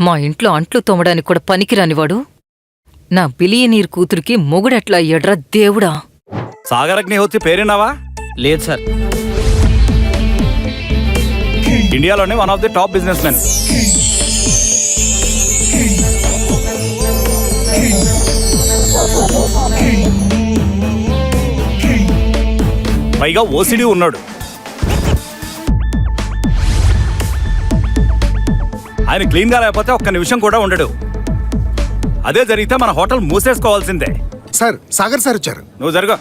మా ఇంట్లో అంట్లు తోమడానికి కూడా పనికిరానివాడు నా బిలియనీర్ కూతురికి మొగుడెట్లా అయ్యాడ్రా దేవుడా. సాగర్ అగ్నిహోత్రి పేరున్నావా? లేదు సార్. ఇండియాలోనే one of the top businessmen పైగా ఓసిడి ఉన్నాడు. ఆయన క్లీన్గా లేకపోతే ఒక్క నిమిషం కూడా ఉండడు. అదే జరిగితే మన హోటల్ మూసేసుకోవాల్సిందే. సార్ సాగర్ సార్ వచ్చారు. నువ్వు జరుగు.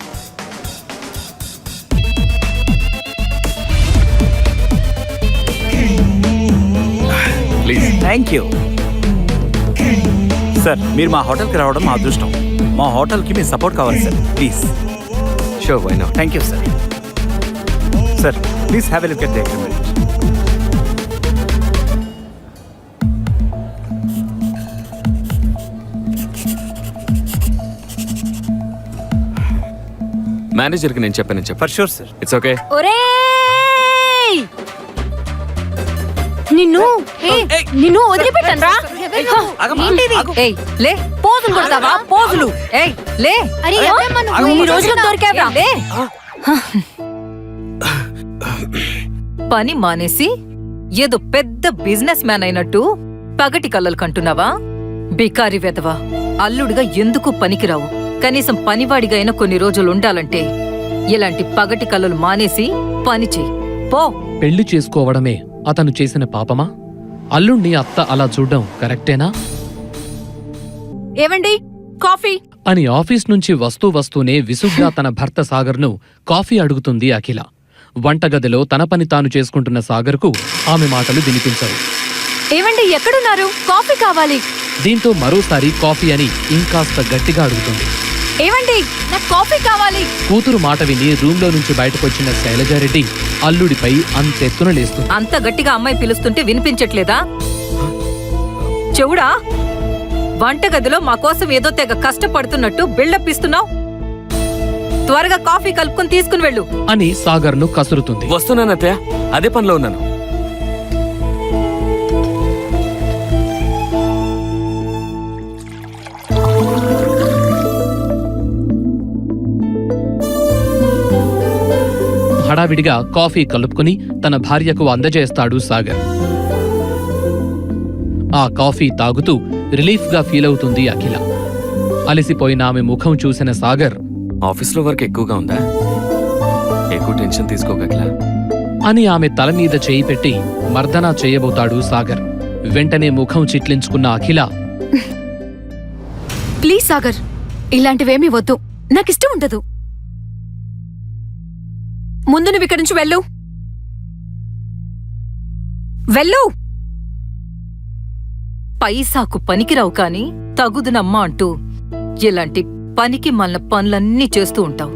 ప్లీజ్. థ్యాంక్ యూ సార్ మీరు మా హోటల్కి రావడం మా అదృష్టం. మా హోటల్కి మీ సపోర్ట్ కావాలి sir. Please. Sure why not thank you sir. Sir please have a look at the agreement మేనేజర్కి నేను చెప్పాను చెప్పు. For sure sir it's okay ఒరేయ్ నిన్ను? ఏ, నిన్ను వదిలిపెట్టనురా ఏయ్ లే పోజులు కొడతావా? పోజులు. ఏయ్ లే. ఈ రోజులు దొరికావరా. లే. పని మానేసి ఏదో పెద్ద బిజినెస్ మ్యాన్ అయినట్టు పగటి కళ్ళలు కంటున్నావా? బికారి వెదవా అల్లుడిగా ఎందుకు పనికిరావు? కనీసం పనివాడిగా అయినా కొన్ని రోజులు ఉండాలంటే ఇలాంటి పగటి కళ్ళలు మానేసి పని చెయ్యి. పో. పెళ్ళి చేసుకోవడమే అతను చేసిన పాపమా? అల్లుణ్ణి అత్త అలా చూడ్డం కరెక్టేనా? ఏవండి? కాఫీ? అని ఆఫీస్ నుంచి వస్తూ వస్తూనే విసుగ్గా తన భర్త సాగర్ను కాఫీ అడుగుతుంది అఖిల. వంటగదిలో తన పని తాను చేసుకుంటున్న సాగర్కు ఆమె మాటలు వినిపించవు. ఏవండి ఎక్కడున్నారు? కాఫీ కావాలి. దీంతో మరోసారి కాఫీ అని ఇంకాస్త గట్టిగా అడుగుతుంది. ఏవండి? నాకు కాఫీ కావాలి. కూతురు మాట విని రూంలో నుంచి బయటకొచ్చిన శైలజారెడ్డి అల్లుడిపై అంతెత్తున లేస్తుంది అంత గట్టిగా అమ్మాయి పిలుస్తుంటే వినిపించట్లేదా? చెవుడా? వంటగదిలో మా కోసం ఏదో తెగ కష్టపడుతున్నట్టు బిల్డప్ ఇస్తున్నావు. త్వరగా కాఫీ కలుపుకొని తీసుకుని వెళ్ళు. అని సాగర్ను కసురుతుంది. వస్తున్నాను అత్తయ్య అదే పనిలో ఉన్నాను. హడావిడిగా కాఫీ కలుపుకుని తన భార్యకు అందజేస్తాడు సాగర్. ఆ కాఫీ తాగుతూ రిలీఫ్గా ఫీలవుతుంది అఖిల. అలసిపోయిన ఆమె ముఖం చూసిన సాగర్ ఆఫీస్లో వర్క్ ఎక్కువగా ఉందా? ఎక్కువ టెన్షన్ తీసుకోగట్లా అని ఆమె తల మీద చేయి పెట్టి మర్దనా చేయబోతాడు సాగర్. వెంటనే ముఖం చిట్లించుకున్న అఖిల ప్లీజ్ సాగర్ ఇలాంటివేమీ వద్దు. నాకిష్టం ఉండదు. ముందు నువ్వు ఇక్కడి నుంచి వెళ్ళు. వెళ్ళు. పైసాకు పనికిరావు కాని తగుదునమ్మా అంటూ ఇలాంటి పనికి మళ్ళ పనులన్నీ చేస్తూ ఉంటావు.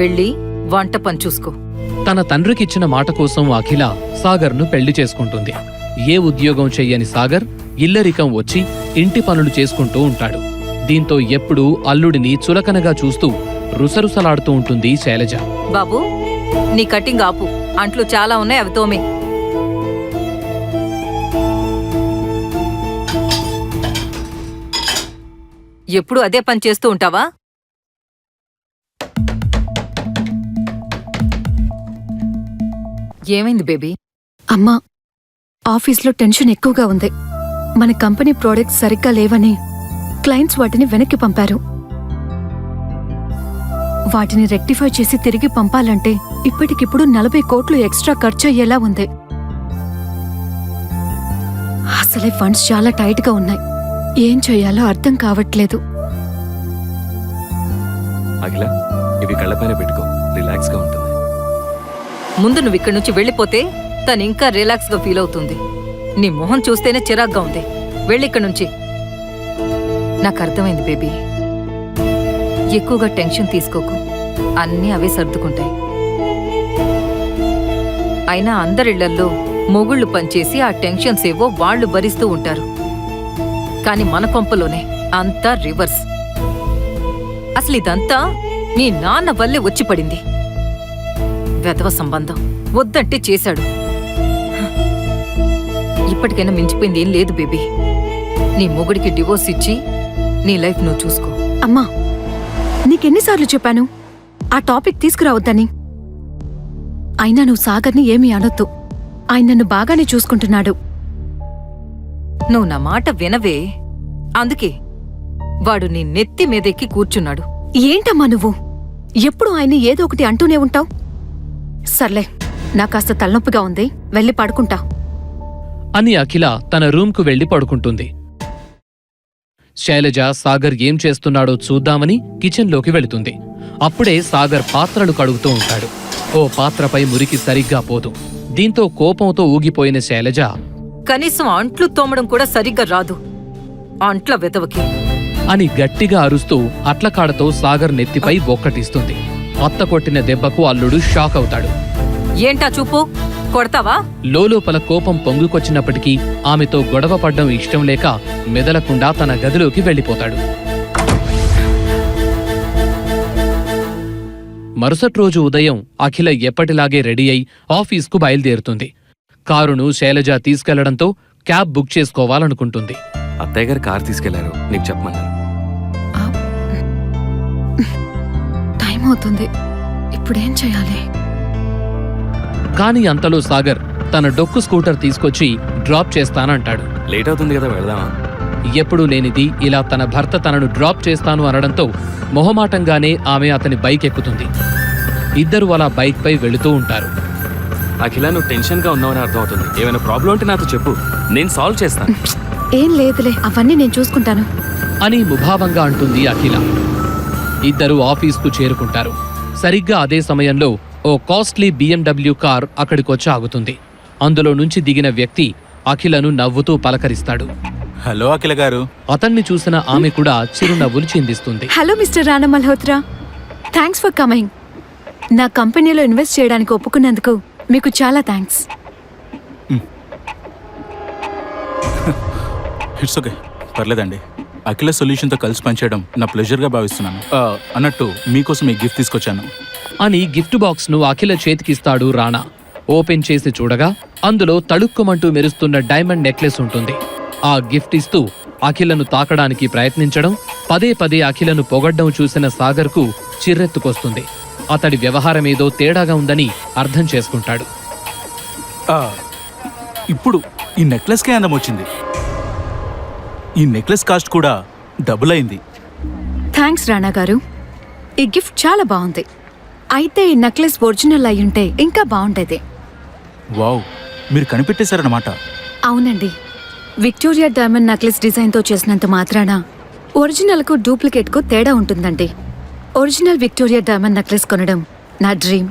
వెళ్ళి వంట పని చూసుకో. తన తండ్రికిచ్చిన మాట కోసం అఖిల సాగర్ను పెళ్ళి చేసుకుంటుంది. ఏ ఉద్యోగం చెయ్యని సాగర్ ఇల్లరికం వచ్చి ఇంటి పనులు చేసుకుంటూ ఉంటాడు. దీంతో ఎప్పుడూ అల్లుడిని చులకనగా చూస్తూ రుసరుసలాడుతూ ఉంటుంది శైలజ. బాబు నీ కటింగ్ ఆపు. అంట్లు చాలా ఉన్నాయి అవి తోమే. ఎప్పుడు అదే పని చేస్తూ ఉంటావా? ఏమైంది బేబీ? అమ్మా ఆఫీస్లో టెన్షన్ ఎక్కువగా ఉంది. మన కంపెనీ ప్రోడక్ట్స్ సరిగ్గా లేవని క్లయింట్స్ వాటిని వెనక్కి పంపారు. వాటిని రెక్టిఫై చేసి తిరిగి పంపాలంటే ఇప్పటికిప్పుడు నలభై కోట్లు ఎక్స్ట్రా ఖర్చు అయ్యేలా ఉంది. అసలే ఫండ్స్ చాలా టైట్గా ఉన్నాయి. ఏం చేయాలో అర్థం కావట్లేదు. అఖిల ఇవి కళ్ళపైన పెట్టుకో. రిలాక్స్గా ఉంటుంది. ముందు నువ్వు ఇక్కడి నుంచి వెళ్ళిపోతే తను ఇంకా రిలాక్స్గా ఫీల్ అవుతుంది. నీ మొహం చూస్తేనే చిరాగ్గా ఉంది. వెళ్ళి ఇక్కడి నుంచి. నాకు అర్థమైంది బేబీ. ఎక్కువగా టెన్షన్ తీసుకోకు. అన్నీ అవే సర్దుకుంటాయి. అయినా అందరిళ్ళల్లో మొగుళ్ళు పనిచేసి ఆ టెన్షన్స్ ఏవో వాళ్ళు భరిస్తూ ఉంటారు. కాని మన కొంపలోనే అంతా రివర్స్. అసలు ఇదంతా నీ నాన్న వల్లే వచ్చి పడింది. వెధవ సంబంధం వద్దంటే చేశాడు. ఇప్పటికైనా మించిపోయింది ఏం లేదు బేబీ. నీ మొగుడికి డివోర్స్ ఇచ్చి నీ లైఫ్ నువ్వు చూసుకో. అమ్మా నీకెన్నిసార్లు చెప్పాను? ఆ టాపిక్ తీసుకురావద్దని. అయినా నువ్వు సాగర్ని ఏమీ అనొద్దు. ఆయన నన్ను బాగానే చూసుకుంటున్నాడు. నువ్వు నా మాట వినవే. అందుకే వాడు నీ నెత్తి మీదెక్కి కూర్చున్నాడు. ఏంటమ్మా నువ్వు? ఎప్పుడు ఆయన్ని ఏదో ఒకటి అంటూనే ఉంటావు? సర్లే నా కాస్త తలనొప్పిగా ఉంది. వెళ్ళి పడుకుంటా. అని అఖిల తన రూమ్కు వెళ్ళి పడుకుంటుంది. శైలజ సాగర్ ఏం చేస్తున్నాడో చూద్దామని కిచెన్లోకి వెళుతుంది. అప్పుడే సాగర్ పాత్రలు కడుగుతూ ఉంటాడు. ఓ పాత్రపై మురికి సరిగ్గా పోదు. దీంతో కోపంతో ఊగిపోయిన శైలజ కనీసం అంట్లు తోమడం కూడా సరిగ్గా రాదు. అంట్ల వెతవకి అని గట్టిగా అరుస్తూ అట్లకాడతో సాగర్ నెత్తిపై ఒక్కటిస్తుంది. అత్త కొట్టిన దెబ్బకు అల్లుడు షాక్ అవుతాడు. ఏంటా చూపు? కొడతావా? లోలోపల కోపం పొంగుకొచ్చినప్పటికీ ఆమెతో గొడవ పడ్డం ఇష్టం లేక మెదలకుండా తన గదిలోకి వెళ్ళిపోతాడు. మరుసటి రోజు ఉదయం అఖిల ఎప్పటిలాగే రెడీ అయి ఆఫీస్కు బయలుదేరుతుంది. కారును శైలజ తీసుకెళ్ళడంతో క్యాబ్ బుక్ చేసుకోవాలనుకుంటుంది. అత్తయ్య గారు కార్ తీసుకెళ్ళారు. నీకు చెప్పమన్నారు టైం అవుతుంది. ఇప్పుడేం చేయాలి? కాని అంతలో సాగర్ తన డొక్కు స్కూటర్ తీసుకొచ్చి డ్రాప్ చేస్తానంటాడు. లేట్ అవుతుంది కదా వెళదామా? ఎప్పుడూ లేనిది ఇలా తన భర్త తనను డ్రాప్ చేస్తాను అనడంతో మొహమాటంగానే ఆమె అతని బైక్ ఎక్కుతుంది ఇద్దరు అలా బైక్పై వెళుతూ ఉంటారు. అఖిల నువ్వు టెన్షన్గా ఉన్నావని అర్థమవుతుంది. ఏమైనా ప్రాబ్లం ఉంటే నాతో చెప్పు. నేను సాల్వ్ చేస్తాను ఏం లేదులే అవన్నీ నేను చూసుకుంటాను. అని ముభావంగా అంటుంది అఖిల. ఇద్దరు ఆఫీస్కు చేరుకుంటారు. సరిగ్గా అదే సమయంలో ఓ కాస్ట్లీ BMW కార్ అక్కడికొచ్చి ఆగుతుంది. అందులో నుంచి దిగిన వ్యక్తి అఖిలను నవ్వుతూ పలకరిస్తాడు. హలో అఖిల గారు. అతన్ని చూసిన ఆమె కూడా చిరునవ్వులు చిందిస్తుంది. Hello mister Rana Malhotra. Thanks for coming నా కంపెనీలో ఇన్వెస్ట్ చేయడానికి ఒప్పుకున్నందుకు మీకు చాలా థ్యాంక్స్ ఇట్స్ ఓకే పర్లేదండి. అఖిల సొల్యూషన్తో కలిసి పనిచేయడం నా ప్లెజర్గా భావిస్తున్నాను. ఆ, అన్నట్టు మీకోసం ఈ గిఫ్ట్ తీసుకొచ్చాను. అని గిఫ్ట్ బాక్స్ను అఖిల చేతికిస్తాడు రాణా. ఓపెన్ చేసి చూడగా అందులో తళుక్కుమంటూ మెరుస్తున్న డైమండ్ నెక్లెస్ ఉంటుంది. ఆ గిఫ్ట్ ఇస్తూ అఖిలను తాకడానికి ప్రయత్నించడం పదే పదే అఖిలను పొగడ్డం చూసిన సాగర్కు చిర్రెత్తుకొస్తుంది. అతడి వ్యవహారమేదో తేడాగా ఉందని అర్థం చేసుకుంటాడు. ఆ, ఇప్పుడు ఈ నెక్లెస్కే అందం వచ్చింది. ఈ నెక్లెస్ కాస్ట్ కూడా డబుల్ అయింది. థ్యాంక్స్ రాణా గారు. ఈ గిఫ్ట్ చాలా బాగుంది. అయితే ఈ నెక్లెస్ ఒరిజినల్ అయి ఉంటే ఇంకా బాగుండేది. వావ్ మీరు కనిపెట్టేశారన్నమాట. అవునండి. విక్టోరియా డైమండ్ నెక్లెస్ డిజైన్తో చేసినంత మాత్రాన ఒరిజినల్కు డూప్లికేట్కు తేడా ఉంటుందండి. ఒరిజినల్ విక్టోరియా డైమండ్ నెక్లెస్ కొనడం నా డ్రీమ్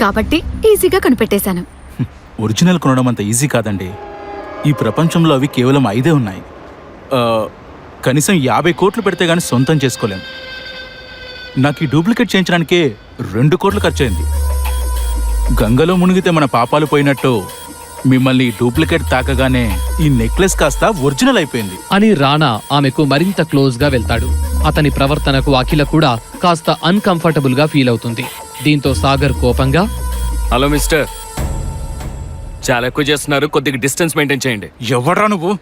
కాబట్టి ఈజీగా కనిపెట్టేశాను. ఒరిజినల్ కొనడం అంత ఈజీ కాదండి. ఈ ప్రపంచంలో అవి కేవలం ఐదే ఉన్నాయి. ఆ, కనీసం యాభై కోట్లు పెడితే గానీ సొంతం చేసుకోలేం. నాకు ఈ డూప్లికేట్ చేయించడానికే రెండు కోట్లు ఖర్చయింది. గంగలో మునిగితే మన పాపాలు పోయినట్టు మిమ్మల్ని డూప్లికేట్ తాకగానే ఈ నెక్లెస్ కాస్త ఒరిజినల్ అయిపోయింది. అని రాణా ఆమెకు మరింత క్లోజ్గా వెళ్తాడు. అతని ప్రవర్తనకు అఖిల కూడా కాస్త అన్కంఫర్టబుల్గా ఫీల్ అవుతుంది. దీంతో సాగర్ కోపంగా హలో మిస్టర్. చాలా ఎక్కువ చేస్తున్నారు. కొద్దిగా డిస్టెన్స్ మెయింటైన్ చేయండి. ఎవడ్రా నువ్వు?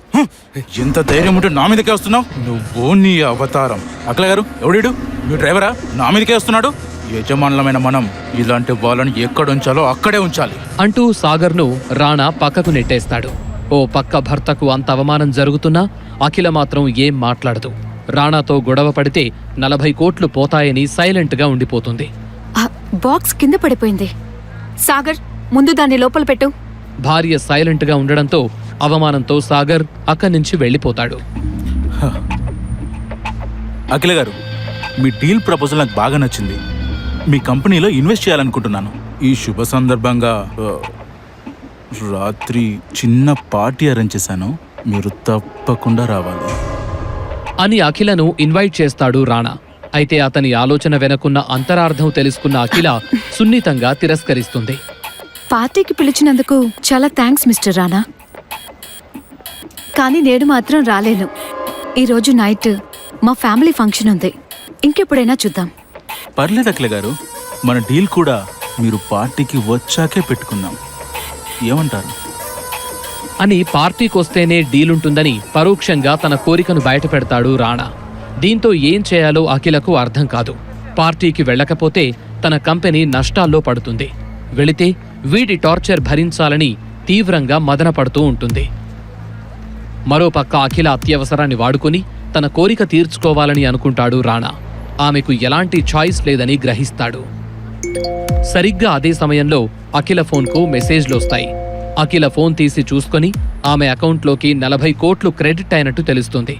ఎంత ధైర్యం ఉంటే నా మీదకే వస్తున్నావు? నువ్వు నీ అవతారం. అఖిల గారు ఎవడీడు? మీ డ్రైవరా? నా మీదకే వస్తున్నాడు? యజమానులమైన మనం ఇలాంటి వాళ్ళని ఎక్కడ ఉంచాలో అక్కడే ఉంచాలి. అంటూ సాగర్ను రాణా పక్కకు నెట్టేస్తాడు. ఓ పక్క భర్తకు అంత అవమానం జరుగుతున్నా అఖిల మాత్రం ఏం మాట్లాడదు. రాణాతో గొడవ పడితే నలభై కోట్లు పోతాయని సైలెంట్గా ఉండిపోతుంది. ఆ బాక్స్ కింద పడిపోయింది. సాగర్ ముందు దాన్ని లోపల పెట్టు. భార్య సైలెంట్గా ఉండడంతో అవమానంతో సాగర్ అక్కడి నుంచి వెళ్ళిపోతాడు. అఖిల గారు మీ డీల్ ప్రపోజల్ నాకు బాగా నచ్చింది. మీ కంపెనీలో ఇన్వెస్ట్ చేయాలనుకుంటున్నాను. ఈ శుభ సందర్భంగా ఆ, రాత్రి చిన్న పార్టీ అరేంజ్ చేశాను. మీరు తప్పకుండా రావాలి. అని అఖిలను ఇన్వైట్ చేస్తాడు రాణా. అయితే అతని ఆలోచన వెనకున్న అంతరార్థం తెలుసుకున్న అఖిల సున్నితంగా తిరస్కరిస్తుంది. పార్టీకి పిలిచినందుకు చాలా థ్యాంక్స్ మిస్టర్ రానా కానీ నేను మాత్రం రాలేను. ఈరోజు నైట్ మా ఫ్యామిలీ ఫంక్షన్ ఉంది. ఇంకెప్పుడైనా చూద్దాం. పర్లేదు అఖిల గారు. మన డీల్ కూడా మీరు పార్టీకి వచ్చాకే పెట్టుకుందాం. ఏమంటారు? అని పార్టీకొస్తేనే డీలుంటుందని పరోక్షంగా తన కోరికను బయటపెడతాడు రాణా. దీంతో ఏం చేయాలో అఖిలకు అర్థం కాదు. పార్టీకి వెళ్ళకపోతే తన కంపెనీ నష్టాల్లో పడుతుంది. వెళితే వీటి టార్చర్ భరించాలని తీవ్రంగా మదనపడుతూ ఉంటుంది. మరోపక్క అఖిల అత్యవసరాన్ని వాడుకుని తన కోరిక తీర్చుకోవాలని అనుకుంటాడు రాణా. ఆమెకు ఎలాంటి ఛాయిస్ లేదని గ్రహిస్తాడు. సరిగ్గా అదే సమయంలో అఖిల ఫోన్కు మెసేజ్లు వస్తాయి. అఖిల ఫోన్ తీసి చూసుకొని ఆమె అకౌంట్లోకి నలభై కోట్లు క్రెడిట్ అయినట్టు తెలుస్తుంది.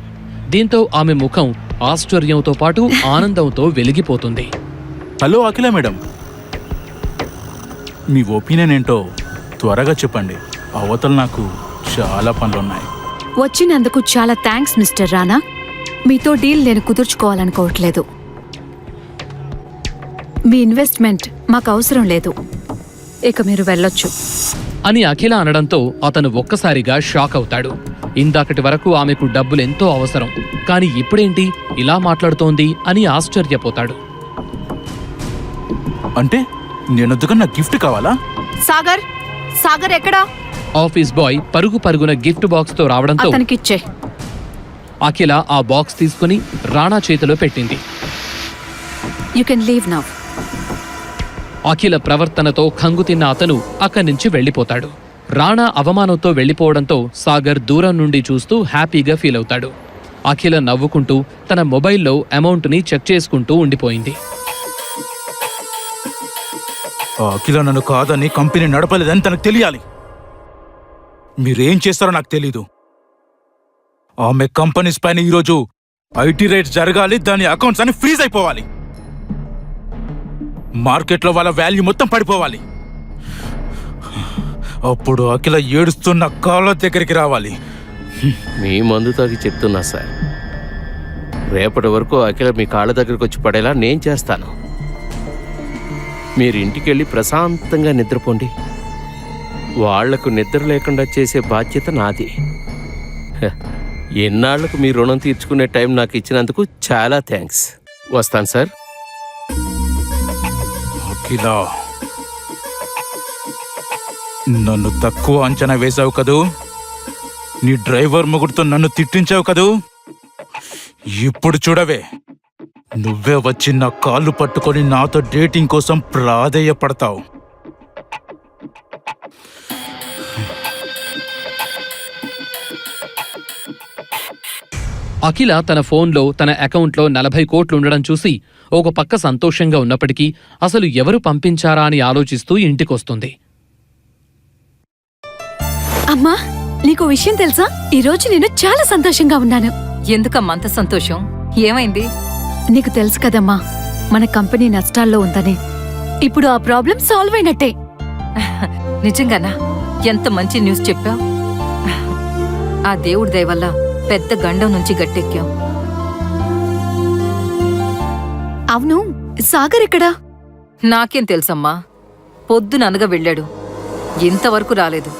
దీంతో ఆమె ముఖం ఆశ్చర్యంతో పాటు ఆనందంతో వెలిగిపోతుంది. Hello Akhila madam. మీ ఒపీనియన్ ఏంటో త్వరగా చెప్పండి. అవతల నాకు చాలా పనులున్నాయి. వచ్చినందుకు చాలా థ్యాంక్స్ మిస్టర్ రానా. మీతో డీల్ నేను కుదుర్చుకోవాలనుకోవట్లేదు. మీ ఇన్వెస్ట్మెంట్ మాకు అవసరం లేదు. ఇక మీరు వెళ్ళొచ్చు. అని అఖిల అనడంతో అతను ఒక్కసారిగా షాక్ అవుతాడు. ఇందాకటి వరకు ఆమెకు డబ్బులెంతో అవసరం. కాని ఇప్పుడేంటి? ఇలా మాట్లాడుతోంది అని ఆశ్చర్యపోతాడు. అంటే? నేనొద్దుగా నాకు గిఫ్ట్ కావాలా? సాగర్ సాగర్ ఎక్కడా? ఆఫీస్ బాయ్ పరుగు పరుగున గిఫ్ట్ బాక్స్తో రావడంతో అతనికిచ్చే. అఖిల ఆ బాక్స్ తీసుకుని రాణా చేతిలో పెట్టింది. You can leave now Akhila ప్రవర్తనతో ఖంగుతిన్న అతను అక్కడి నుంచి వెళ్ళిపోతాడు. రాణా అవమానంతో వెళ్ళిపోవడంతో సాగర్ దూరం నుండి చూస్తూ హ్యాపీగా ఫీల్ అవుతాడు అఖిల నవ్వుకుంటూ తన మొబైల్లో అమౌంట్ని చెక్ చేసుకుంటూ ఉండిపోయింది. ఆ అఖిల నన్ను కాదని కంపెనీ నడపలేదని తనకు తెలియాలి. మీరేం చేస్తారో నాకు తెలీదు. ఆమె కంపెనీస్ పైన ఈరోజు ఐటీ రేట్ జరగాలి దాని అకౌంట్స్ అన్ని ఫ్రీజ్ అయిపోవాలి. మార్కెట్లో వాళ్ళ వాల్యూ మొత్తం పడిపోవాలి. అప్పుడు అఖిల ఏడుస్తున్న కాళ్ళ దగ్గరికి రావాలి. మీ మందు తాగి చెప్తున్నా సార్. రేపటి వరకు అఖిల మీ కాళ్ళ దగ్గరికి వచ్చి పడేలా నేను చేస్తాను. మీరు ఇంటికి వెళ్ళి ప్రశాంతంగా నిద్రపోండి. వాళ్ళకు నిద్ర లేకుండా చేసే బాధ్యత నాది. ఎన్నాళ్ళకు మీ రుణం తీర్చుకునే టైం నాకు ఇచ్చినందుకు చాలా థ్యాంక్స్. వస్తాను సార్. అఖిల నన్ను తక్కువ అంచనా వేశావు కదూ? నీ డ్రైవర్ మొగుడుతో నన్ను తిట్టించావు కదూ? ఇప్పుడు చూడవే. నువ్వే వచ్చి నా కాళ్ళు పట్టుకొని నాతో డేటింగ్ కోసం ప్రాధేయపడతావు. అఖిల తన ఫోన్లో తన అకౌంట్లో నలభై కోట్లు ఉండడం చూసి ఒక పక్క సంతోషంగా ఉన్నప్పటికీ అసలు ఎవరు పంపించారా అని ఆలోచిస్తూ ఇంటికొస్తుంది. అమ్మా నీకు విషయం తెలుసా? ఈ రోజు నేను చాలా సంతోషంగా ఉన్నాను. ఎందుకమ్మా అంత సంతోషం? ఏమైంది? నీకు తెలుసు కదమ్మా మన కంపెనీ నష్టాల్లో ఉందని. ఇప్పుడు ఆ ప్రాబ్లం సాల్వ్ అయినట్టే. నిజంగానా? ఎంత మంచి న్యూస్ చెప్పావు? ఆ దేవుడి దయ వల్ల పెద్ద గండం నుంచి గట్టెక్కాం అవును సాగర్ ఎక్కడా? నాకేం తెలుసమ్మా పొద్దుననగా వెళ్ళాడు. ఇంతవరకు రాలేదు.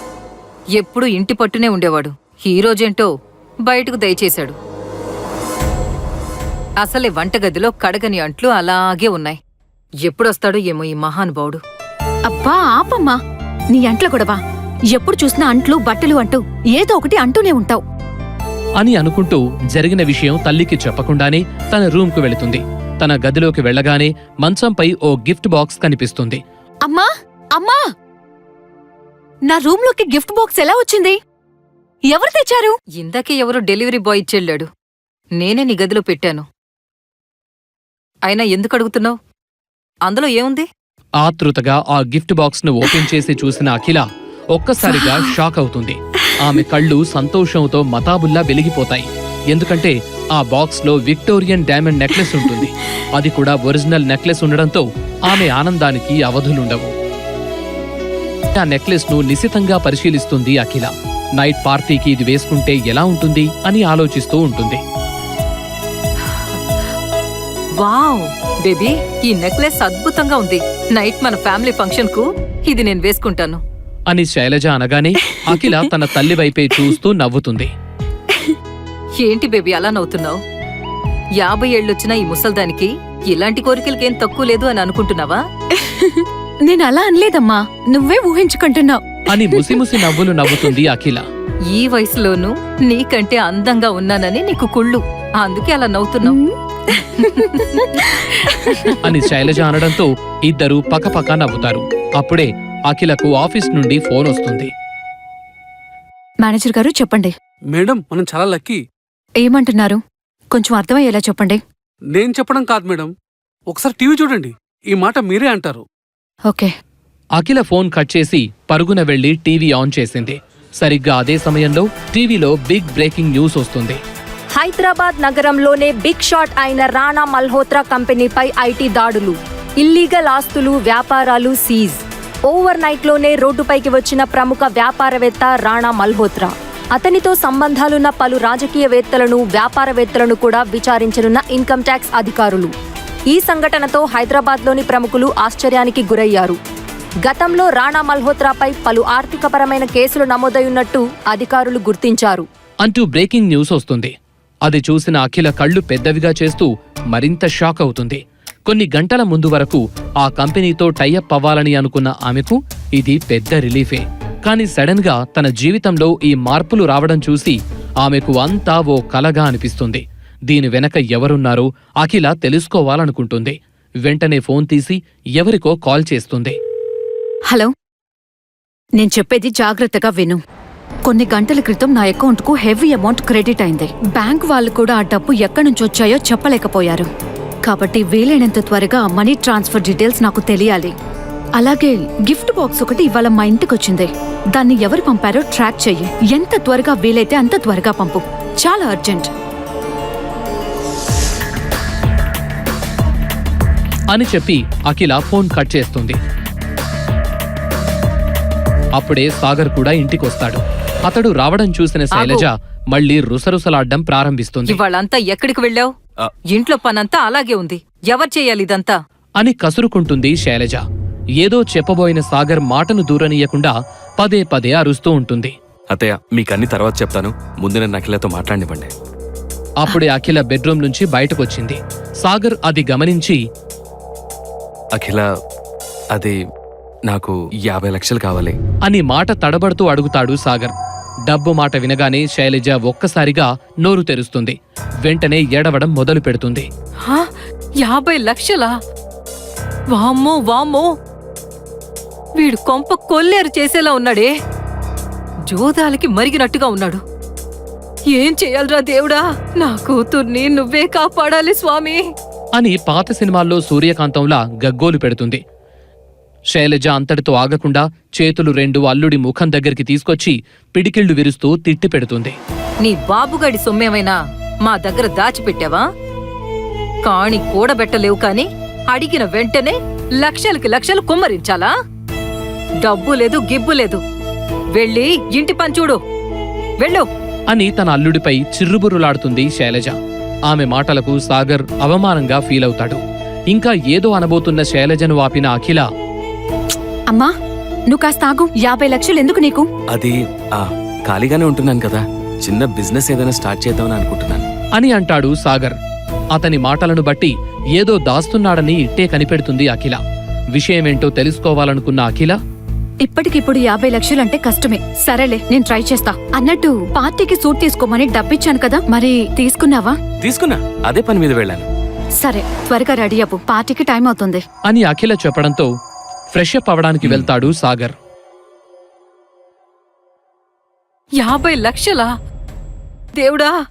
ఎప్పుడూ ఇంటి పట్టునే ఉండేవాడు. ఈ రోజేంటో బయటకు దయచేశాడు. అసలే వంటగదిలో కడగని అంట్లు అలాగే ఉన్నాయి. ఎప్పుడొస్తాడో ఏమో ఈ మహానుభావుడు. అబ్బా ఆపమ్మా. నీ అంట్ల గొడవ. ఎప్పుడు చూసినా అంట్లు బట్టలు అంటూ ఏదో ఒకటి అంటూనే ఉంటావు. అని అనుకుంటూ జరిగిన విషయం తల్లికి చెప్పకుండానే తన రూమ్కు వెళుతుంది. తన గదిలోకి వెళ్ళగానే మంచంపై ఓ గిఫ్ట్ బాక్స్ కనిపిస్తుంది. అమ్మా అమ్మా! నా రూమ్లోకి గిఫ్ట్ బాక్స్ ఎలా వచ్చింది? ఎవరు తెచ్చారు? ఇందాకే ఎవరో డెలివరీ బాయ్ ఇచ్చెళ్ళాడు. నేనే నీ గదిలో పెట్టాను. అయినా ఎందుకు అడుగుతున్నావు? అందులో ఏముంది? ఆతృతగా ఆ గిఫ్ట్ బాక్స్ను ఓపెన్ చేసి చూసిన అఖిల ఒక్కసారిగా షాక్ అవుతుంది. ఆమె కళ్ళు సంతోషంతో మతాబుల్లా వెలిగిపోతాయి. ఎందుకంటే ఆ బాక్స్లో విక్టోరియన్ డైమండ్ నెక్లెస్ ఉంటుంది. అది కూడా ఒరిజినల్ నెక్లెస్ ఉండడంతో ఆమె ఆనందానికి అవధులుండవు. ఆ నెక్లెస్ను నిశితంగా పరిశీలిస్తుంది అఖిల. నైట్ పార్టీకి ఇది వేసుకుంటే ఎలా ఉంటుంది అని ఆలోచిస్తూ ఉంటుంది. వావ్ బేబీ ఈ నెక్లెస్ అద్భుతంగా ఉంది. నైట్ మన ఫ్యామిలీ ఫంక్షన్కు ఇది నేను వేసుకుంటాను. అని శైలజ అనగానే అఖిల తన తల్లి వైపే చూస్తూ నవ్వుతుంది. ఏంటి బేబీ అలా నవ్వుతున్నావు? యాభై ఏళ్ళొచ్చినా ఈ ముసల్దానికి ఇలాంటి కోరికలకేం తక్కువ లేదు అని అనుకుంటున్నావా? నేను అలా అనలేదమ్మా నువ్వే ఊహించుకుంటున్నావు. అని ముసిముసి నవ్వులు నవ్వుతుంది అఖిల. ఈ వయసులోనూ నీకంటే అందంగా ఉన్నానని నీకు కుళ్ళు. అందుకే అలా నవ్వుతున్నావు. అని శైలజ అనడంతో ఇద్దరు పకపక నవ్వుతారు. అప్పుడే అఖిలకు ఆఫీస్ నుండి ఫోన్ వస్తుంది. మేనేజర్ గారు చెప్పండి. మేడం మనం చాలా లక్కీ. ఏమంటున్నారు? కొంచెం అర్థమయ్యేలా చెప్పండి. నేను చెప్పడం కాదు మేడం. ఒకసారి టీవీ చూడండి. ఈ మాట మీరే అంటారు. ఓకే. అఖిల ఫోన్ కట్ చేసి పరుగున వెళ్ళి టీవీ ఆన్ చేసింది. సరిగ్గా అదే సమయంలో టీవీలో బిగ్ బ్రేకింగ్ న్యూస్ వస్తుంది. హైదరాబాద్ నగరంలోనే బిగ్ షాట్ అయిన రాణా మల్హోత్రా కంపెనీపై ఐటీ దాడులు ఇల్లీగల్ ఆస్తులు వ్యాపారాలు సీజ్. ఓవర్ నైట్లోనే రోడ్డుపైకి వచ్చిన ప్రముఖ వ్యాపారవేత్త రాణా మల్హోత్రా. అతనితో సంబంధాలున్న పలు రాజకీయవేత్తలను వ్యాపారవేత్తలను కూడా విచారించనున్న ఇన్కమ్ ట్యాక్స్ అధికారులు. ఈ సంఘటనతో హైదరాబాద్లోని ప్రముఖులు ఆశ్చర్యానికి గురయ్యారు. గతంలో రాణా మల్హోత్రాపై పలు ఆర్థికపరమైన కేసులు నమోదయ్యున్నట్టు అధికారులు గుర్తించారు. అంటూ బ్రేకింగ్ న్యూస్ వస్తుంది. అది చూసిన అఖిల కళ్ళు పెద్దవిగా చేస్తూ మరింత షాక్ అవుతుంది. కొన్ని గంటల ముందు వరకు ఆ కంపెనీతో టైఅప్ అవ్వాలని అనుకున్న ఆమెకు ఇది పెద్ద రిలీఫే. కానీ సడన్గా తన జీవితంలో ఈ మార్పులు రావడం చూసి ఆమెకు అంతా ఓ కలగా అనిపిస్తుంది. దీని వెనక ఎవరున్నారో అఖిల తెలుసుకోవాలనుకుంటుంది. వెంటనే ఫోన్ తీసి ఎవరికో కాల్ చేస్తుంది. హలో నేను చెప్పేది జాగ్రత్తగా విను. కొన్ని గంటల క్రితం నా అకౌంట్కు హెవీ అమౌంట్ క్రెడిట్ అయింది. బ్యాంక్ వాళ్ళు కూడా ఆ డబ్బు ఎక్కడి నుంచి వచ్చాయో చెప్పలేకపోయారు. కాబట్టి వీలైనంత త్వరగా ఆ మనీ ట్రాన్స్ఫర్ డీటెయిల్స్ నాకు తెలియాలి. అలాగే గిఫ్ట్ బాక్స్ ఒకటి ఇవాళ మా ఇంటికి వచ్చింది దాన్ని ఎవరు పంపారో ట్రాక్ చెయ్యి. ఎంత త్వరగా వీలైతే అంత త్వరగా పంపు. చాలా అర్జెంట్. అని చెప్పి అఖిల ఫోన్ కట్ చేస్తుంది. అప్పుడే సాగర్ కూడా ఇంటికొస్తాడు. అతడు రావడం చూసిన శైలజ మళ్ళీ రుసరుసలాడ్డం ప్రారంభిస్తుంది. ఇవాళంతా ఎక్కడికి వెళ్ళావు. ఇంట్లో పనంతా అలాగే ఉంది. ఎవరు చేయాలి ఇదంతా? అని కసురుకుంటుంది శైలజ. ఏదో చెప్పబోయిన సాగర్ మాటను దూరనీయకుండా పదే పదే అరుస్తూ ఉంటుంది. అత్తయ్య మీకు అన్ని తర్వాత చెప్తాను. ముందు నేను అఖిలతో మాట్లాడివ్వండి అప్పుడే అఖిల బెడ్రూమ్ నుంచి బయటకొచ్చింది. సాగర్ అది గమనించి అఖిల అది నాకు యాభై లక్షలు కావాలి. అని మాట తడబడుతూ అడుగుతాడు సాగర్. డబ్బు మాట వినగానే శైలజ ఒక్కసారిగా నోరు తెరుస్తుంది. వెంటనే ఏడవడం మొదలు పెడుతుంది. హా? యాభై లక్షలా? వామ్మో వామ్మో! వీడు కొంప కొల్లేరు చేసేలా ఉన్నాడే. జోదాలకి మరిగినట్టుగా ఉన్నాడు. ఏం చెయ్యాలరా దేవుడా? నా కూతుర్ని నువ్వే కాపాడాలి స్వామి! అని పాత సినిమాల్లో సూర్యకాంతంలా గగ్గోలు పెడుతుంది. శైలజ అంతటితో ఆగకుండా చేతులు రెండు అల్లుడి ముఖం దగ్గరికి తీసుకొచ్చి పిడికిళ్ళు విరుస్తూ తిట్టి పెడుతుంది. నీ బాబుగాడి సొమ్మేమైనా మా దగ్గర దాచిపెట్టావా? కాణి కూడబెట్టలేవు కాని అడిగిన వెంటనే లక్షలకి లక్షలు కుమ్మరించాలా? డబ్బు లేదు గిబ్బు లేదు. వెళ్ళి ఇంటి పని చూడు. వెళ్ళు. అని తన అల్లుడిపై చిర్రుబుర్రులాడుతుంది శైలజ. ఆమె మాటలకు సాగర్ అవమానంగా ఫీల్ అవుతాడు ఇంకా ఏదో అనబోతున్న శైలజను ఆపిన అఖిల అమ్మా నువ్వు కాస్త ఆగు. యాభై లక్షలు ఎందుకు నీకు? అది ఆ ఖాళీగానే ఉంటున్నాను కదా. చిన్న బిజినెస్ ఏదైనా స్టార్ట్ చేద్దామని అనుకుంటున్నాను. అని అంటాడు సాగర్. అతని మాటలను బట్టి ఏదో దాస్తున్నాడని ఇట్టే కనిపెడుతుంది అఖిల. విషయమేంటో తెలుసుకోవాలనుకున్న అఖిల? ఇప్పటికిప్పుడు యాభై లక్షలంటే కష్టమే. సరేలే నేను ట్రై చేస్తా. అన్నట్టు పార్టీకి సూట్ తీసుకోమని డబ్బిచ్చాను కదా. మరి తీసుకున్నావా? తీసుకున్నా. అదే పని మీద వెళ్ళాను. సరే త్వరగా రెడీ అవ్వు. పార్టీకి టైం అవుతుంది. అని అఖిల చెప్పడంతో ఫ్రెష్ అప్ అవడానికి వెళ్తాడు సాగర్. యాభై లక్షలా? దేవుడా!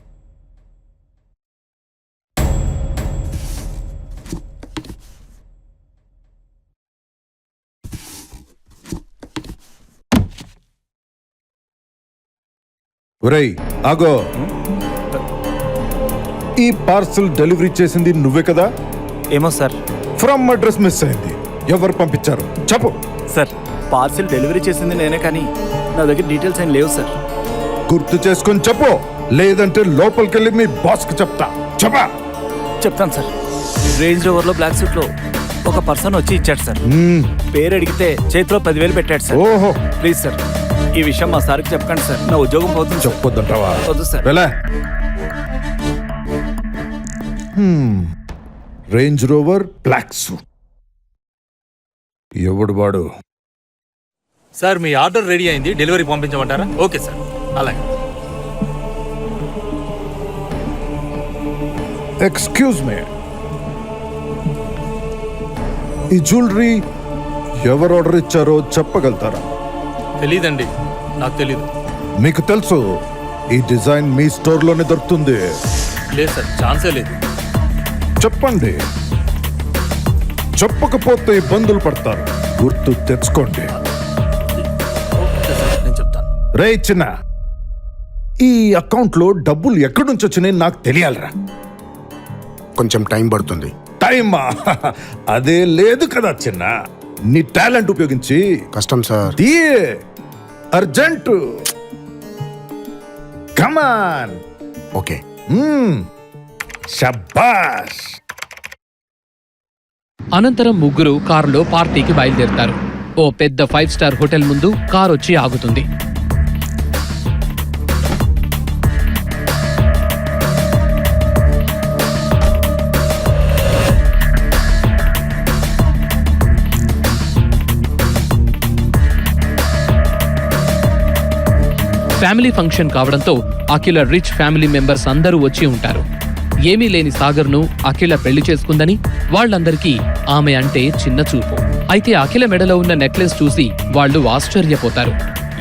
ఒరేయ్ ఆగో. ఈ పార్సల్ డెలివరీ చేసింది నువ్వే కదా? ఏమో సార్. ఫ్రమ్ అడ్రస్ మిస్ అయింది. ఎవరు పంపించారు? చెప్పు. సార్ పార్సిల్ డెలివరీ చేసింది నేనే కానీ నా దగ్గర డీటెయిల్స్ ఏం లేవు సార్. గుర్తు చేసుకొని చెప్పు. లేదంటే లోపలికెళ్ళి మీ బాస్కి చెప్తా. చెప్పా. చెప్తాను సార్. రేంజ్ రోవర్లో బ్లాక్ సూట్లో ఒక పర్సన్ వచ్చి ఇచ్చాడు సార్. పేరు అడిగితే చేతిలో పదివేలు పెట్టాడు సార్. ఓహో. ప్లీజ్ సార్ ఈ విషయం మా సార్కి చెప్పకండి సార్. నా ఉద్యోగం పోతుంది సార్. చెప్పొద్దంటావా? వద్దు సార్. వెళ్ళా. Range rover black suit. ఎవడు వాడు? సార్ మీ ఆర్డర్ రెడీ అయింది. డెలివరీ పంపించమంటారా? Okay sir. అలాగే. ఎక్స్క్యూజ్ మీ ఈ జ్యువెలరీ ఎవరు ఆర్డర్ ఇచ్చారో చెప్పగలుగుతారా? తెలీదండి. నాకు తెలీదు. మీకు తెలుసు ఈ డిజైన్ మీ స్టోర్లోనే దొరుకుతుంది. లేదు సార్ ఛాన్సే లేదు. చెప్పండి. చెప్పకపోతే ఇబ్బందులు పడతారు. గుర్తు తెచ్చుకోండి. నేను చెప్తాను రే చిన్న ఈ అకౌంట్లో డబ్బులు ఎక్కడి నుంచి వచ్చినాయి నాకు తెలియాలిరా. కొంచెం టైం పడుతుంది. టైమా? అదే లేదు కదా చిన్న. నీ టాలెంట్ ఉపయోగించి కష్టం సార్. తీయే. అర్జెంట్. Come on. ఓకే. షబాష్. అనంతరం ముగ్గురు కారులో పార్టీకి బయలుదేరుతారు. ఓ పెద్ద ఫైవ్ స్టార్ హోటల్ ముందు కారు వచ్చి ఆగుతుంది. ఫ్యామిలీ ఫంక్షన్ కావడంతో అఖిల రిచ్ ఫ్యామిలీ మెంబర్స్ అందరూ వచ్చి ఉంటారు. ఏమీ లేని సాగర్ను అఖిల పెళ్ళి చేసుకుందని వాళ్ళందరికీ ఆమె అంటే చిన్న చూపు. అయితే అఖిల మెడలో ఉన్న నెక్లెస్ చూసి వాళ్ళు ఆశ్చర్యపోతారు.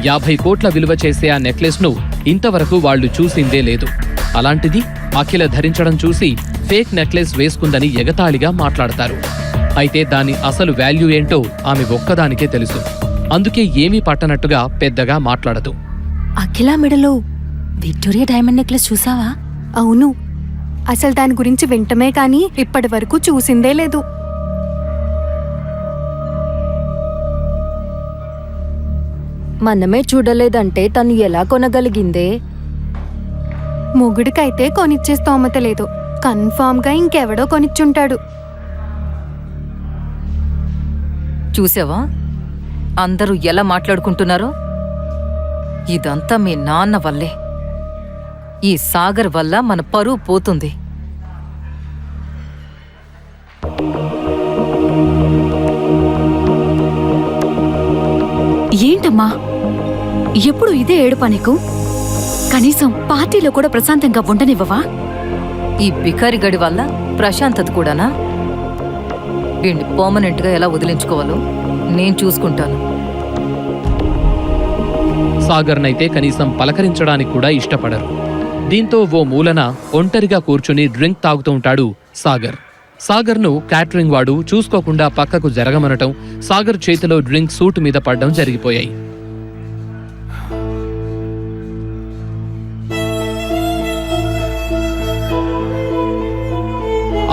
యాభై కోట్ల విలువ చేసే ఆ నెక్లెస్ను ఇంతవరకు వాళ్ళు చూసిందే లేదు. అలాంటిది అఖిల ధరించడం చూసి ఫేక్ నెక్లెస్ వేసుకుందని ఎగతాళిగా మాట్లాడతారు. అయితే దాని అసలు వాల్యూ ఏంటో ఆమె ఒక్కదానికే తెలుసు. అందుకే ఏమీ పట్టనట్టుగా పెద్దగా మాట్లాడదు. అఖిల మెడలో విక్టోరియా డైమండ్ నెక్లెస్ చూసావా? అవును అసలు దాని గురించి వింటమే కానీ ఇప్పటి వరకు చూసిందే లేదు. మనమే చూడలేదంటే తను ఎలా కొనగలిగిందే? మొగుడికైతే కొనిచ్చే స్తోమత లేదు. కన్ఫామ్గా ఇంకెవడో కొనిచ్చుంటాడు. చూసావా? అందరూ ఎలా మాట్లాడుకుంటున్నారో? ఇదంతా మీ నాన్న వల్లే. ఈ సాగర్ వల్ల మన పరువు పోతుంది. ఏంటమ్మా? ఎప్పుడు ఇదే ఏడుపా నీకు? కనీసం పార్టీలో కూడా ప్రశాంతంగా ఉండనివ్వవా? ఈ బికారి గడి వల్ల ప్రశాంతత కూడానా? వీణ్ణి పర్మనెంట్గా ఎలా వదిలించుకోవాలో నేను చూసుకుంటాను. సాగర్నైతే కనీసం పలకరించడానికి కూడా ఇష్టపడరు. దీంతో ఓ మూలన ఒంటరిగా కూర్చుని డ్రింక్ తాగుతూ ఉంటాడు సాగర్. సాగర్ను క్యాటరింగ్ వాడు చూసుకోకుండా పక్కకు జరగమనటం సాగర్ చేతిలో డ్రింక్ సూట్ మీద పడ్డం జరిగిపోయాయి.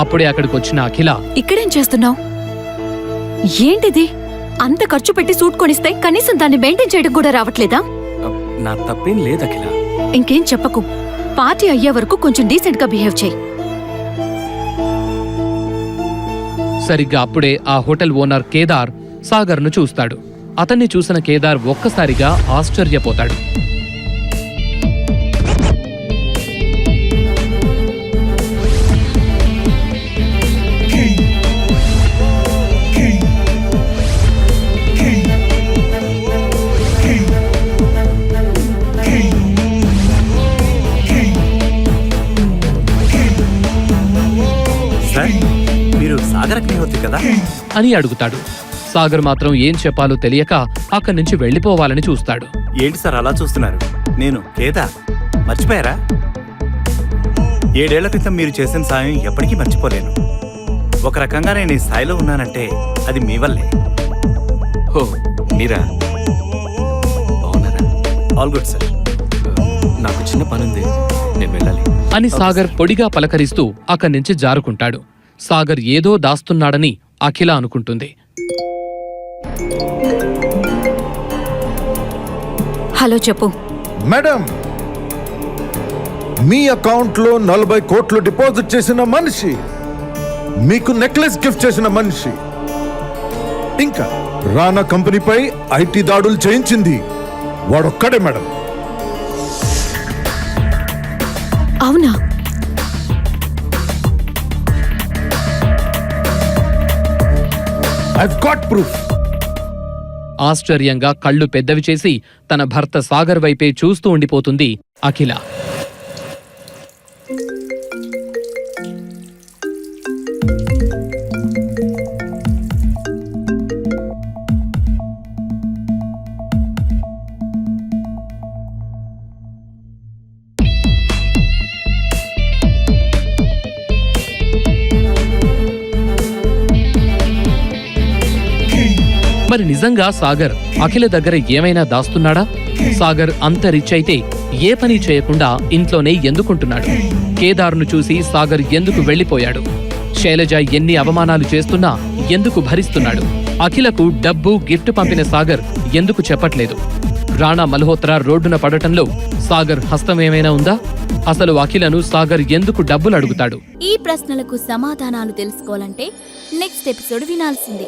అప్పుడే అక్కడికి వచ్చిన అఖిల ఇక్కడేం చేస్తున్నావు? ఏంటిది? అంత ఖర్చు పెట్టి సూట్ కొనిస్తే కనీసం దాన్ని మెయింటైన్ చేయడం కూడా రావట్లేదా? నా తప్పేం లేదు అఖిల. ఇంకేం చెప్పకు. పార్టీ అయ్యే వరకు కొంచెం డీసెంట్గా బిహేవ్ చేయి. సరిగ్గా అప్పుడే ఆ హోటల్ ఓనర్ కేదార్ సాగర్ను చూస్తాడు. అతన్ని చూసిన కేదార్ ఒక్కసారిగా ఆశ్చర్యపోతాడు. అని అడుగుతాడు. సాగర్ మాత్రం ఏం చెప్పాలో తెలియక అక్కడి నుంచి వెళ్ళిపోవాలని చూస్తాడు. ఏంటి సార్ అలా చూస్తున్నారు? నేను కేదా? మర్చిపోయారా? ఏడేళ్ళ క్రితం మీరు చేసిన సాయం ఎప్పటికీ మర్చిపోలేను. ఒక రకంగా నేను ఈ స్థాయిలో ఉన్నానంటే అది మీ వల్లే. ఓ మీరా? బాగున్నారా? All good sir. నాకు చిన్న పనుంది. నేను వెళ్ళాలి. అని సాగర్ పొడిగా పలకరిస్తూ అక్కడి నుంచి జారుకుంటాడు. సాగర్ ఏదో దాస్తున్నాడని అఖిల అనుకుంటుంది. హలో చెప్పు. మేడం మీ అకౌంట్లో నలభై కోట్లు డిపాజిట్ చేసిన మనిషి మీకు నెక్లెస్ గిఫ్ట్ చేసిన మనిషి ఇంకా రానా కంపెనీపై ఐటీ దాడులు చేయించింది వాడొక్కడే మేడం. అవునా? గాట్ ప్రూఫ్ ఆశ్చర్యంగా కళ్ళు పెద్దవి చేసి తన భర్త సాగర్ వైపే చూస్తూ ఉండిపోతుంది అఖిల. మరి నిజంగా సాగర్ అఖిల దగ్గర ఏమైనా దాస్తున్నాడా? సాగర్ అంత రిచ్ అయితే ఏ పని చేయకుండా ఇంట్లోనే ఎందుకుంటున్నాడు? కేదార్ను చూసి సాగర్ ఎందుకు వెళ్ళిపోయాడు శైలజ ఎన్ని అవమానాలు చేస్తున్నా ఎందుకు భరిస్తున్నాడు? అఖిలకు డబ్బు గిఫ్ట్ పంపిన సాగర్ ఎందుకు చెప్పట్లేదు? రాణా మల్హోత్రా రోడ్డున పడటంలో సాగర్ హస్తమేమైనా ఉందా? అసలు అఖిలను సాగర్ ఎందుకు డబ్బులు అడుగుతాడు? ఈ ప్రశ్నలకు సమాధానాలు తెలుసుకోవాలంటే నెక్స్ట్ ఎపిసోడ్ వినాల్సిందే.